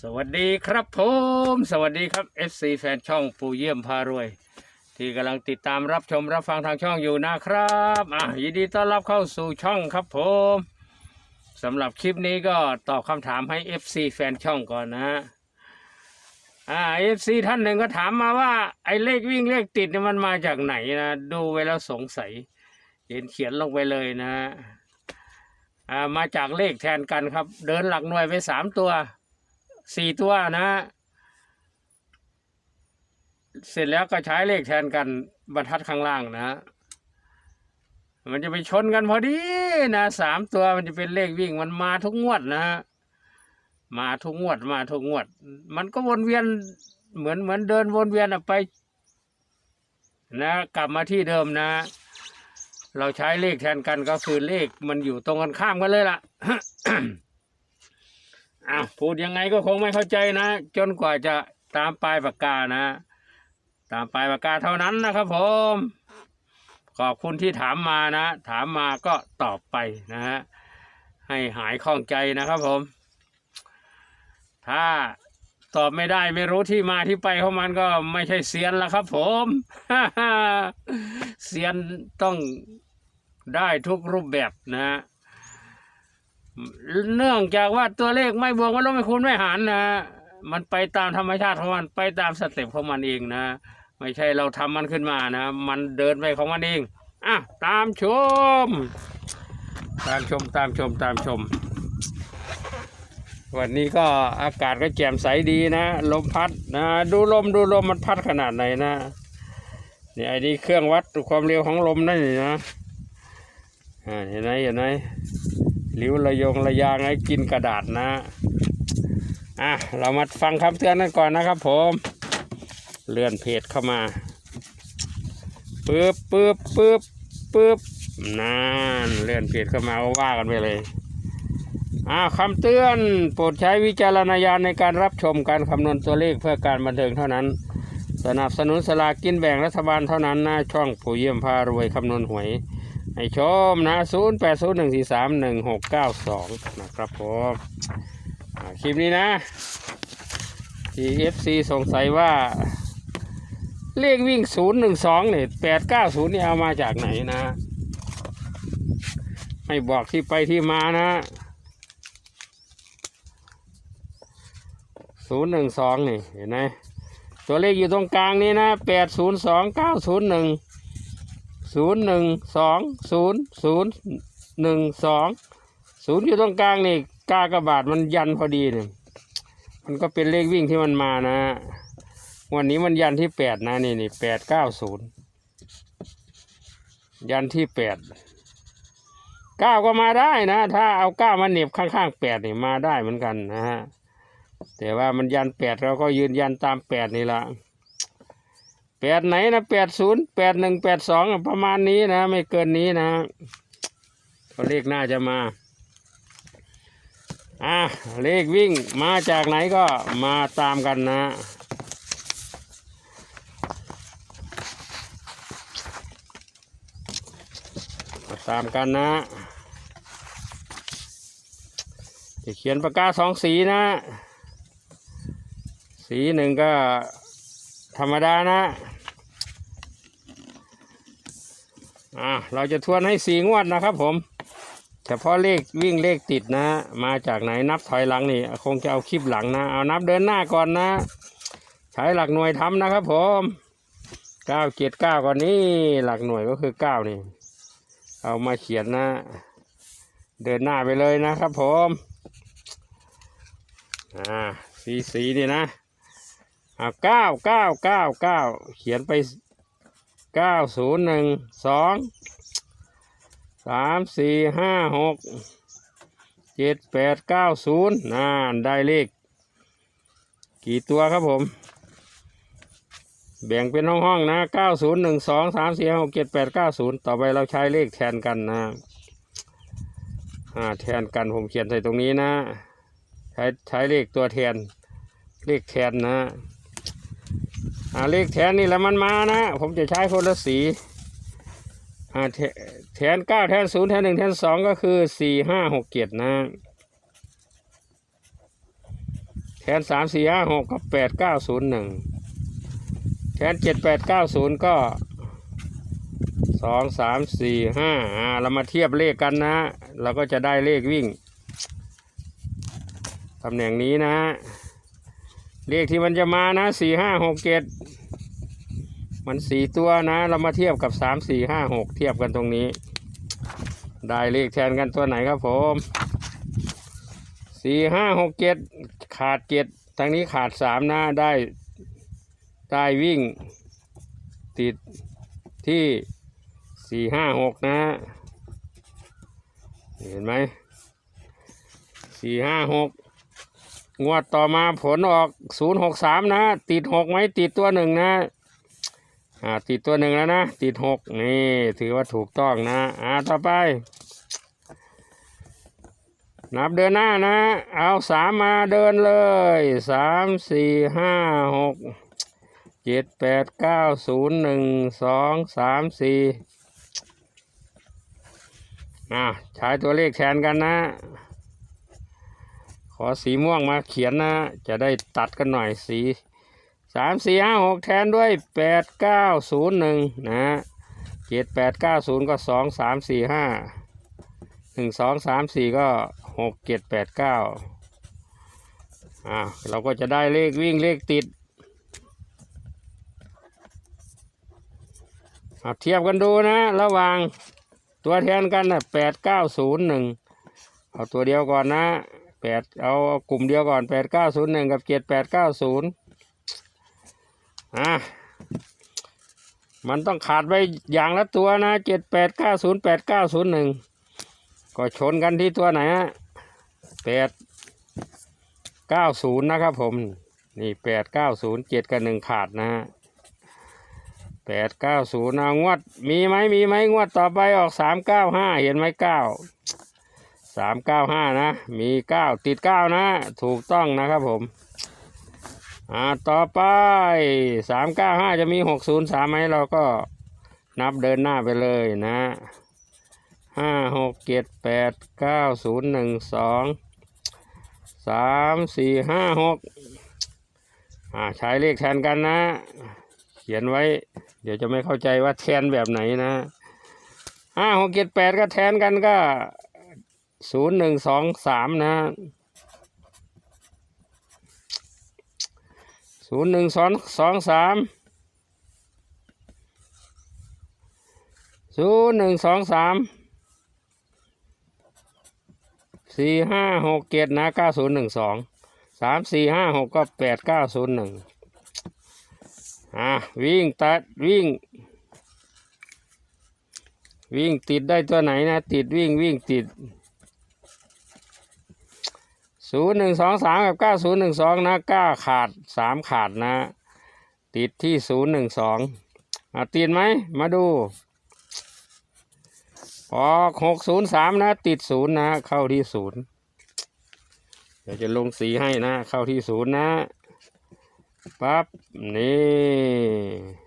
สวัสดีครับผม สวัสดีครับ FC แฟนช่องปูเยี่ยมพารวย ที่กำลังติดตามรับชมรับฟังทางช่องอยู่นะครับอะยินดีต้อนรับเข้าสู่ช่องครับผมสำหรับคลิปนี้ก็ตอบคำถามให้ FC แฟนช่องก่อนนะอ่า FC ท่านหนึ่งก็ถามมาว่า ไอ้เลขวิ่งเลขติดเนี่ยมันมาจากไหนนะดูไว้แล้วสงสัย เห็นเขียนลงไปเลยนะอ่ามาจากเลขแทนกันครับ เดินหลักหน่วยไปสามตัว สี่ตัวนะ เสร็จแล้วก็ใช้เลขแทนกันบรรทัดข้างล่างนะ มันจะไปชนกันพอดีนะสามตัวมันจะเป็นเลขวิ่งมันมาทุกงวดนะมาทุกงวดมาทุกงวด มันก็วนเวียนเหมือนเหมือนเดินวนเวียนอะไปนะกลับมาที่เดิมนะ เราใช้เลขแทนกันก็คือเลขมันอยู่ตรงกันข้ามกันเลยล่ะ อ้าวพูดยังไงก็คงไม่เข้าใจนะ จนกว่าจะตามปลายปากกานะ ตามปลายปากกาเท่านั้นนะครับผมขอบคุณที่ถามมานะ ถามมาก็ตอบไปนะฮะให้หายข้องใจนะครับผม ถ้าตอบไม่ได้ไม่รู้ที่มาที่ไปของมันก็ไม่ใช่เซียนล้วครับผมเซียนต้องได้ทุกรูปแบบนะฮะ เนื่องจากว่าตัวเลขไม่บวกไม่ลบไม่คูณไม่หารนะมันไปตามธรรมชาติของมันไปตามสเต็ปของมันเองนะ ไม่ใช่เราทำมันขึ้นมานะ มันเดินไปของมันเองอะตามชม ตามชมตามชมตามชม วันนี้ก็อากาศก็แจ่มใสดีนะลมพัดนะดูลมดูลมมันพัดขนาดไหนนะนี่ไอ้นี่เครื่องวัดความเร็วของลมนั่นนี่นะอ่าเห็นไหมเห็นไหม หลิวระยงระยางให้กินกระดาษนะอะเรามาฟังคำเตือนกันก่อนนะครับผมเลื่อนเพจเข้ามาปึ๊บปึ๊บปึ๊บปึ๊บนั่นเลื่อนเพจเข้ามาก็ว่ากันไปเลยอ่าคำเตือนโปรดใช้วิจารณญาณในการรับชมการคำนวณตัวเลขเพื่อการบันเทิงเท่านั้น สนับสนุนสลากกินแบ่งรัฐบาลเท่านั้นนะช่องผู้เยี่ยมพารวยคำนวณหวย ให้ชมนะ 0 8 0 1 4 3 1 6 9 2 นะครับผมคลิปนี้นะที่ FC สงสัยว่า เลขวิ่ง 0 1 2เนี่ย8 9 0นี่เอามาจากไหนนะ ให้บอกที่ไปที่มานะ 0 1 2 นี่เห็นไหมตัวเลขอยู่ตรงกลางนี้นะ 8 0 2 9 0 1 ศูนย์หนึ่งสองศูนย์ศูนย์หนึ่งสองศูนย์อยู่ตรงกลางนี่กากระบาดมันยันพอดีเนี่ยมันก็เป็นเลขวิ่งที่มันมานะ วันนี้มันยันที่แปดนะนี่นี่แปดเก้าศูนย์ยันที่แปดเก้าก็มาได้นะ ถ้าเอาเก้ามาเหน็บข้างๆแปดนี่มาได้เหมือนกันนะฮะแต่ว่ามันยันแปดเราก็ยืนยันตามแปดนี่ละ แปดไหนนะแปดศูนย์แปดหนึ่งแปดสองประมาณนี้นะ ไม่เกินนี้นะตัวเลขน่าจะมาอะเลขวิ่งมาจากไหนก็มาตามกันนะมาตามกันนะจะเขียนปากกาสองสีนะ สีหนึ่งก็ธรรมดานะ อ่าเราจะทวนให้สี่งวดนะครับผมเฉพาะเลขวิ่งเลขติดนะมาจากไหนนับถอยหลังนี่คงจะเอาคลิปหลังนะ เอานับเดินหน้าก่อนนะ ใช้หลักหน่วยทำนะครับผมเก้าเจ็ดเก้าก่อนนี้หลักหน่วยก็คือเก้านี่ เอามาเขียนนะ เดินหน้าไปเลยนะครับผมอ่าสีสีนี่นะอ่าเก้าเก้าเก้าเก้าเขียนไป เก้าศูนย์หนึ่งสองสามสี่ห้าหกเจ็ดแปดเก้าศูนย์น่นได้เลข กี่ตัวครับผม แบ่งเป็นห้องห้องนะเก้าศูนย์หนึ่งสองสามสี่หกเจ็ดแปดเก้าศูนย์ต่อไปเราใช้เลขแทนกันนะอ่าแทนกันผมเขียนใส่ตรงนี้นะ ใช้ใช้เลขตัวแทน เลขแทนนะ อ่าเลขแทนนี่แหละมันมานะ ผมจะใช้คนละสีอ่าแทแทนเก้าแทนศูนย์แทนหนึ่งแทนสองก็คือสี่ห้าหกเจ็ดนะ แทนสามสี่ห้าหกก็แปดเก้าศูนย์หนึ่งแทนเจ็ดแปดเก้าศูนย์ก็สองสามสี่ห้าอ่าเรามาเทียบเลขกันนะ เราก็จะได้เลขวิ่งตำแหน่งนี้นะ เลขที่มันจะมานะสี่ห้าหกเจ็ดมันสี่ตัวนะ เรามาเทียบกับสามสี่ห้าหกเทียบกันตรงนี้ ได้เลขแทนกันตัวไหนครับผมสี่ห้าหกเจ็ดขาดเจ็ดทางนี้ขาดสามนะได้ได้วิ่ง ติดที่สี่ห้าหกนะเห็นไหมสี่ห้าหก งวดต่อมาผลออกศูนย์หกสามนะ ติดหกไหมติดตัวหนึ่งนะอ่าติดตัวหนึ่งแล้วนะ ติดหกนี่ถือว่าถูกต้องนะอ่าต่อไป นับเดินหน้านะ เอาสามมาเดินเลยสามสี่ห้าหกเจ็ดแปดเก้าศูนย์หนึ่งสองสามสี่อ่าใช้ตัวเลขแทนกันนะ อสีม่วงมาเขียนนะ จะได้ตัดกันหน่อยสีสามสี่ห้าหกแทนด้วยแปดเก้าศูนย์หนึ่งนะเจ็ดแปดเก้าศูนย์ก็สองสามสี่ห้าหนึ่งสองสามสี่ก็หกเจ็ดแปดเก้าอ่าเราก็จะได้เลขวิ่งเลขติดอะเทียบกันดูนะ ระหว่างตัวแทนกันนะแปดเก้าศูนย์หนึ่งเอาตัวเดียวก่อนนะ แปดเอากลุ่มเดียวก่อนแปดเก้าศูนย์หนึ่งกับเจ็ดแปดเก้าศูนย์อะมันต้องขาดไปอย่างละตัวนะเจ็ดแปดเก้าศูนย์แปดเก้าศูนย์หนึ่งก็ชนกันที่ตัวไหนฮะแปดเก้าศูนย์นะครับผม นี่แปดเก้าศูนย์เจ็ดกับหนึ่งขาดนะฮะแปดเก้าศูนย์เอางวด มีไหมมีไหมงวดต่อไปออกสามเก้าห้าเห็นไหมเก้า สามเก้าห้านะ มีเก้าติดเก้านะ ถูกต้องนะครับผมอ่าต่อไปสามเก้าห้าจะมีหกศูนย์สามไหมเราก็นับเดินหน้าไปเลยนะห้าหกเจ็ดแปดเก้าศูนย์หนึ่งสองสามสี่ห้าหกอ่าใช้เลขแทนกันนะ เขียนไว้ เดี๋ยวจะไม่เข้าใจว่าแทนแบบไหนนะห้าหกเจ็ดแปดก็แทนกันก็ ศูนย์หนึ่งสองสามนะศูนย์หนึ่งสองสองสามศูนย์หนึ่งสองสามสี่ห้าหกเจ็ดนะเก้าศูนย์หนึ่งสองสามสี่ห้าหกก็แปดเก้าศูนย์หนึ่งอะวิ่งตัดวิ่ง วิ่งติดได้ตัวไหนนะ ติดวิ่งวิ่งติด ศูนย์หนึ่งสองสามกับเก้าศูนย์หนึ่งสองนะเก้าขาดสามขาดนะ ติดที่ศูนย์หนึ่งสองอะติดไหม มาดูออกหกศูนย์สามนะ ติดศูนย์นะ เข้าที่ศูนย์เดี๋ยวจะลงสีให้นะ เข้าที่ศูนย์นะปั๊บนี่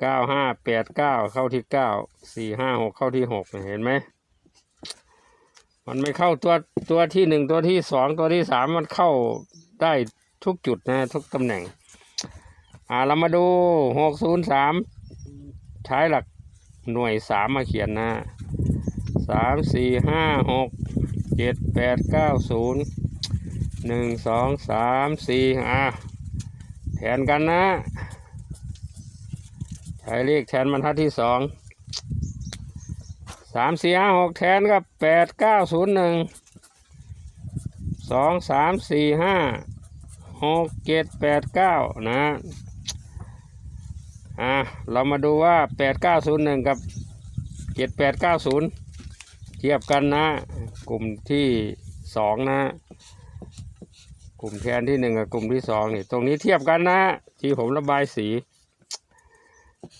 เก้าห้าแปดเก้าเข้าที่เก้าสี่ห้าหกเข้าที่หกเห็นไหม มันไม่เข้าตัวตัวที่หนึ่งตัวที่สองตัวที่สามมันเข้าได้ทุกจุดนะทุกตำแหน่ง อ่าเรามาดูหกศูนย์สามใช้หลักหน่วยสามมาเขียนนะสามสี่ห้าหกเจ็ดแปดเก้าศูนย์หนึ่งสองสามสี่อะแทนกันนะ ใช้เลขแทนบรรทัดที่สอง สามสี่ห้าหกแทนกับแปดเก้าศูนย์หนึ่งสองสามสี่ห้าหกเจ็ดแปดเก้านะอะเรามาดูว่าแปดเก้าศูนย์หนึ่งกับเจ็ดแปดเก้าศูนย์เทียบกันนะ กลุ่มที่สองนะ กลุ่มแทนที่หนึ่งกับกลุ่มที่สองนี่ตรงนี้เทียบกันนะ ที่ผมระบายสี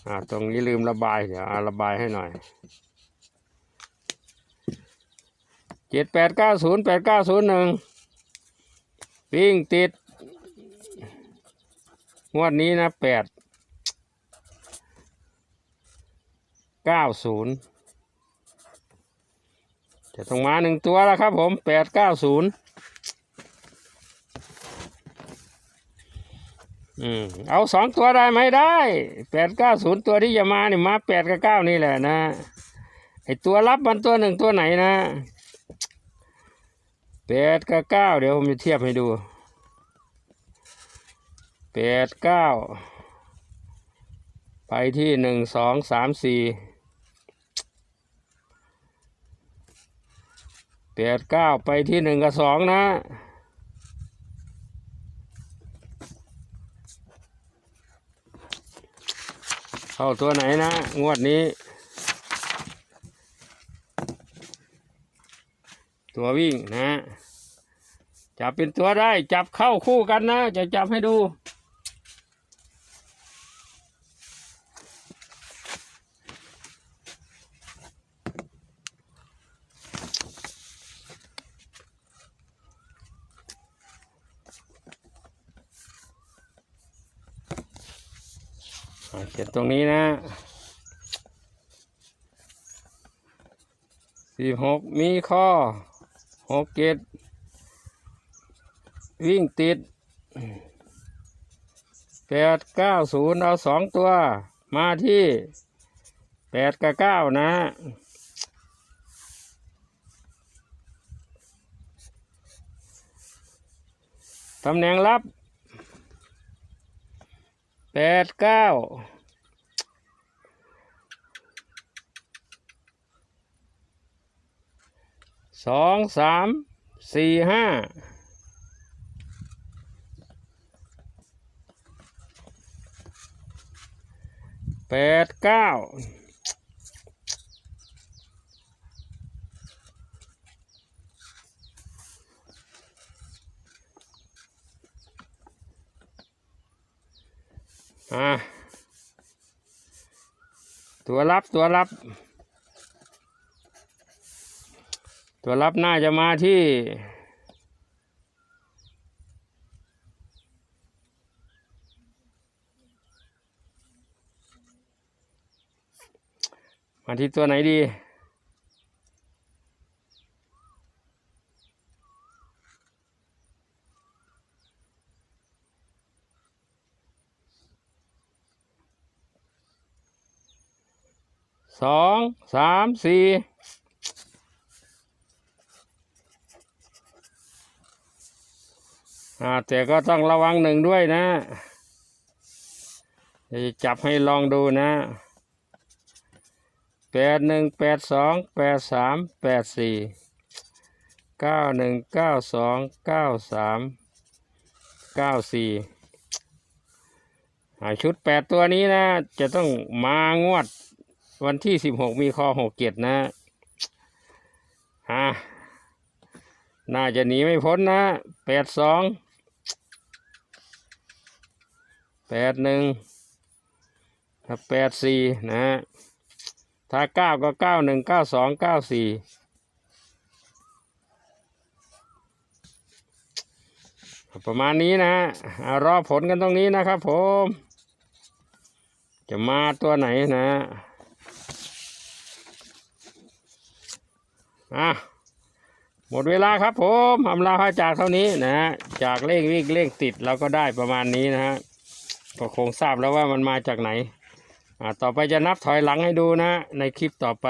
อ่าตรงนี้ลืมระบายเดี๋ยวระบายให้หน่อย เจ็ดแปดเก้าศูนย์แปดเก้าศูนย์หนึ่งวิ่งติด งวดนี้นะแปดเก้าศูนย์จะต้องมาหนึ่งตัวแล้วครับผมแปดเก้าศูนย์อืมเอาสองตัวได้ไหมได้แปดเก้าศูนย์ตัวที่จะมาเนี่ยมาแปดกับเก้านี่แหละนะไอตัวรับมันตัวหนึ่งตัวไหนนะ แปดกับเก้าเดี๋ยวผมจะเทียบให้ดูแปดเก้าไปที่หนึ่งสองสามสี่แปดเก้าไปที่หนึ่งกับสองนะเข้าตัวไหนนะ งวดนี้ ตัววิ่งนะจับเป็นตัวได้ จับเข้าคู่กันนะ จะจับให้ดู เขียนตรงนี้นะสี่หกมีข้อ หกเจ็ดวิ่งติดแปดเก้าศูนย์เอาสองตัว มาที่แปดกับเก้านะตำแหน่งรับแปดเก้า สองสามสี่ห้าแปดเก้าอ่าตัวรับตัวรับ ตัวรับน่าจะมาที่มาที่ตัวไหนดีสองสามสี่ อ่าแต่ก็ต้องระวังหนึ่งด้วยนะจะจับให้ลองดูนะแปดหนึ่งแปดสองแปดสามแปดสี่เก้าหนึ่งเก้าสองเก้าสามเก้าสี่ชุดแปดตัวนี้นะ จะต้องมางวดวันที่สิบหกมีคอหกเจ็ดนะฮะน่าจะหนีไม่พ้นนะแปดสอง แปดหนึ่งแปดสี่นะถ้าเก้าก็เก้าหนึ่งเก้าสองเก้าสี่ประมาณนี้นะอ่ารอผลกันตรงนี้นะครับผม จะมาตัวไหนนะอะหมดเวลาครับผมอำลาพระจากเท่านี้นะฮะจากเลขวิ่งเลขติดเราก็ได้ประมาณนี้นะฮะ ก็คงทราบแล้วว่ามันมาจากไหนอ่าต่อไปจะนับถอยหลังให้ดูนะ ในคลิปต่อไป